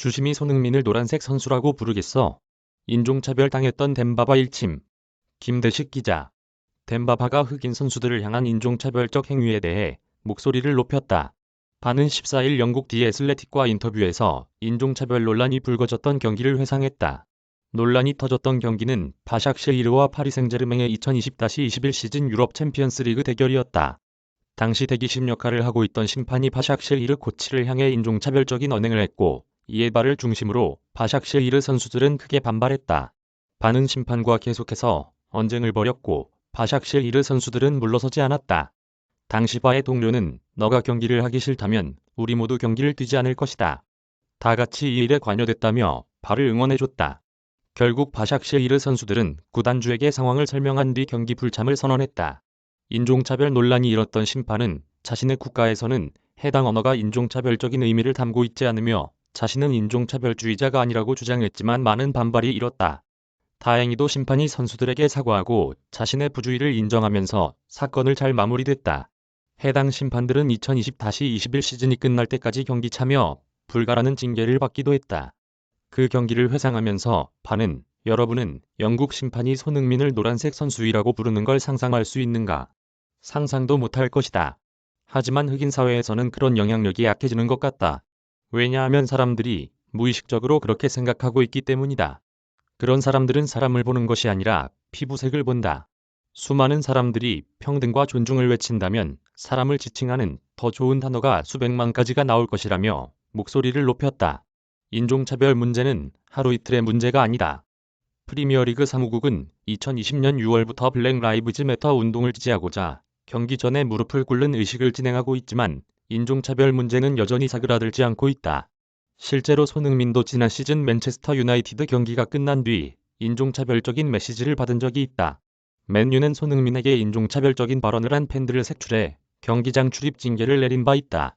주심이 손흥민을 노란색 선수라고 부르겠어. 인종차별 당했던 덴바바 일침. 김대식 기자. 덴바바가 흑인 선수들을 향한 인종차별적 행위에 대해 목소리를 높였다. 반은 14일 영국 디 애슬레틱과 인터뷰에서 인종차별 논란이 불거졌던 경기를 회상했다. 논란이 터졌던 경기는 바샥쉐이르와 파리 생제르맹의 2020-21 시즌 유럽 챔피언스 리그 대결이었다. 당시 대기심 역할을 하고 있던 심판이 바샥쉐이르 코치를 향해 인종차별적인 언행을 했고 이에 발을 중심으로 바샥쉐이르 선수들은 크게 반발했다. 반은 심판과 계속해서 언쟁을 벌였고 바샥쉐이르 선수들은 물러서지 않았다. 당시 바의 동료는 너가 경기를 하기 싫다면 우리 모두 경기를 뛰지 않을 것이다. 다 같이 이 일에 관여됐다며 발을 응원해줬다. 결국 바샥쉐이르 선수들은 구단주에게 상황을 설명한 뒤 경기 불참을 선언했다. 인종차별 논란이 일었던 심판은 자신의 국가에서는 해당 언어가 인종차별적인 의미를 담고 있지 않으며 자신은 인종차별주의자가 아니라고 주장했지만 많은 반발이 일었다. 다행히도 심판이 선수들에게 사과하고 자신의 부주의를 인정하면서 사건을 잘 마무리됐다. 해당 심판들은 2020-21 시즌이 끝날 때까지 경기 참여 불가라는 징계를 받기도 했다. 그 경기를 회상하면서 반은 여러분은 영국 심판이 손흥민을 노란색 선수이라고 부르는 걸 상상할 수 있는가? 상상도 못할 것이다. 하지만 흑인 사회에서는 그런 영향력이 약해지는 것 같다. 왜냐하면 사람들이 무의식적으로 그렇게 생각하고 있기 때문이다. 그런 사람들은 사람을 보는 것이 아니라 피부색을 본다. 수많은 사람들이 평등과 존중을 외친다면 사람을 지칭하는 더 좋은 단어가 수백만 가지가 나올 것이라며 목소리를 높였다. 인종차별 문제는 하루 이틀의 문제가 아니다. 프리미어리그 사무국은 2020년 6월부터 블랙 라이브즈 매터 운동을 지지하고자 경기 전에 무릎을 꿇는 의식을 진행하고 있지만 인종차별 문제는 여전히 사그라들지 않고 있다. 실제로 손흥민도 지난 시즌 맨체스터 유나이티드 경기가 끝난 뒤 인종차별적인 메시지를 받은 적이 있다. 맨유는 손흥민에게 인종차별적인 발언을 한 팬들을 색출해 경기장 출입 징계를 내린 바 있다.